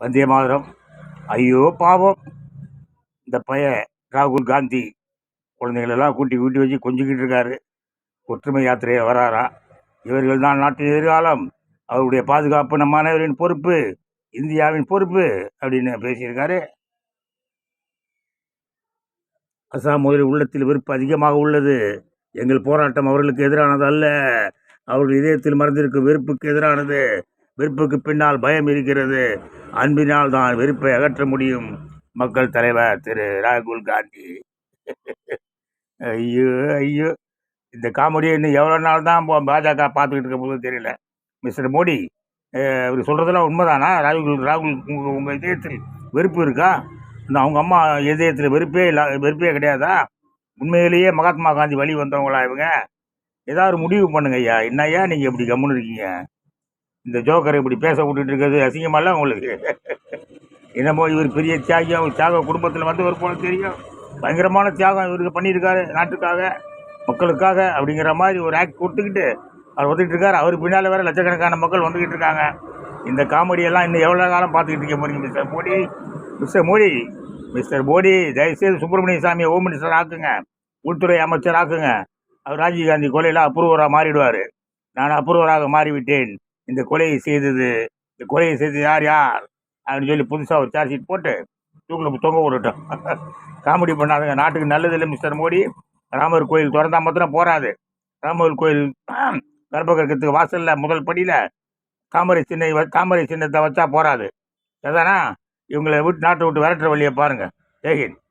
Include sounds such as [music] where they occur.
வந்தியமாதரம் ஐயோ பாவம். இந்த பையன் ராகுல் காந்தி குழந்தைகளெல்லாம் கூட்டி கூட்டி வச்சு கொஞ்சிக்கிட்டு இருக்காரு. ஒற்றுமை யாத்திரையை வராரா? இவர்கள் தான் நாட்டின் எதிர்காலம். அவருடைய பாதுகாப்பு நம்ம அனைவரின் பொறுப்பு இந்தியாவின் பொறுப்பு அப்படின்னு பேசியிருக்காரு. அசாம் முதலில் உள்ளத்தில் வெறுப்பு அதிகமாக உள்ளது. எங்கள் போராட்டம் அவர்களுக்கு எதிரானது அல்ல. அவர்கள் இதயத்தில் மறந்திருக்கும் வெறுப்புக்கு எதிரானது. வெறுப்புக்கு பின்னால் பயம் இருக்கிறது. அன்பினால் தான் வெறுப்பை அகற்ற முடியும். மக்கள் தலைவர் திரு ராகுல் காந்தி. ஐயோ ஐயோ. இந்த காமெடியை இன்னும் எவ்வளோ நாள் தான் போ- பாஜக பார்த்துக்கிட்டு இருக்க போதும் தெரியல. மிஸ்டர் மோடி இவர் சொல்கிறதெல்லாம் உண்மைதானா? ராகுல் ராகுல் உங்கள் உங்கள் இதயத்தில் வெறுப்பு இருக்கா? இந்த அவங்க அம்மா இதயத்தில் வெறுப்பே இல்லை வெறுப்பே கிடையாதா? உண்மையிலேயே மகாத்மா காந்தி வழி வந்தவங்களா இவங்க? ஏதாவது முடிவு பண்ணுங்க ஐயா. என்னய்யா நீங்கள் இப்படி கம்முன்னு இருக்கீங்க? இந்த ஜோக்கரை இப்படி பேச விட்டுட்டு இருக்கிறது அசிங்கமல்ல உங்களுக்கு? என்னமோ இவர் பெரிய தியாகி அவர் தியாக குடும்பத்தில் வந்தவர் போல தெரியும். பயங்கரமான தியாகம் இவருக்கு பண்ணியிருக்காரு நாட்டுக்காக மக்களுக்காக அப்படிங்கிற மாதிரி ஒரு ஆக்ட் கொடுத்துக்கிட்டு அவர் வந்துக்கிட்டு இருக்காரு அவர் பின்னால் வேறு லட்சக்கணக்கான மக்கள் வந்துக்கிட்டு இருக்காங்க இந்த காமெடியெல்லாம் இன்னும் எவ்வளோ காலம் பார்த்துக்கிட்டு இருக்க போறீங்க mister Modi? Mister Modi mister Modi தயவுசெய்து சுப்பிரமணிய சாமியை ஹோம் மினிஸ்டர் ஆக்குங்க. உள்துறை அமைச்சர் ஆக்குங்க. அவர் ராஜீவ்காந்தி கொலையில் அப்ரூவராக மாறிடுவார். நான் அப்ரூவராக மாறிவிட்டேன். இந்த கொலையை செய்தது இந்த கொலையை செய்தது யார் யார்? அப்படின்னு சொல்லி புதுசாக ஒரு சார்ஜ் ஷீட் போட்டு தூக்கில் தொங்க விட்டுட்டோம். [laughs] காமெடி பண்ணாதுங்க. நாட்டுக்கு நல்லது இல்லை மிஸ்டர் மோடி. ராமர் கோயில் திறந்தா மாத்திரம் போகாது ராமர் கோயில் கர்ப்பகிரகத்துக்கு வாசலில் முதல் படியில். தாமரை சின்ன வ- தாமரை சின்னத்தை வச்சா போராது எதானா இவங்களை விட்டு நாட்டை விட்டு விரட்டுற வழியை பாருங்கள் ஜெய்ஹிந்த்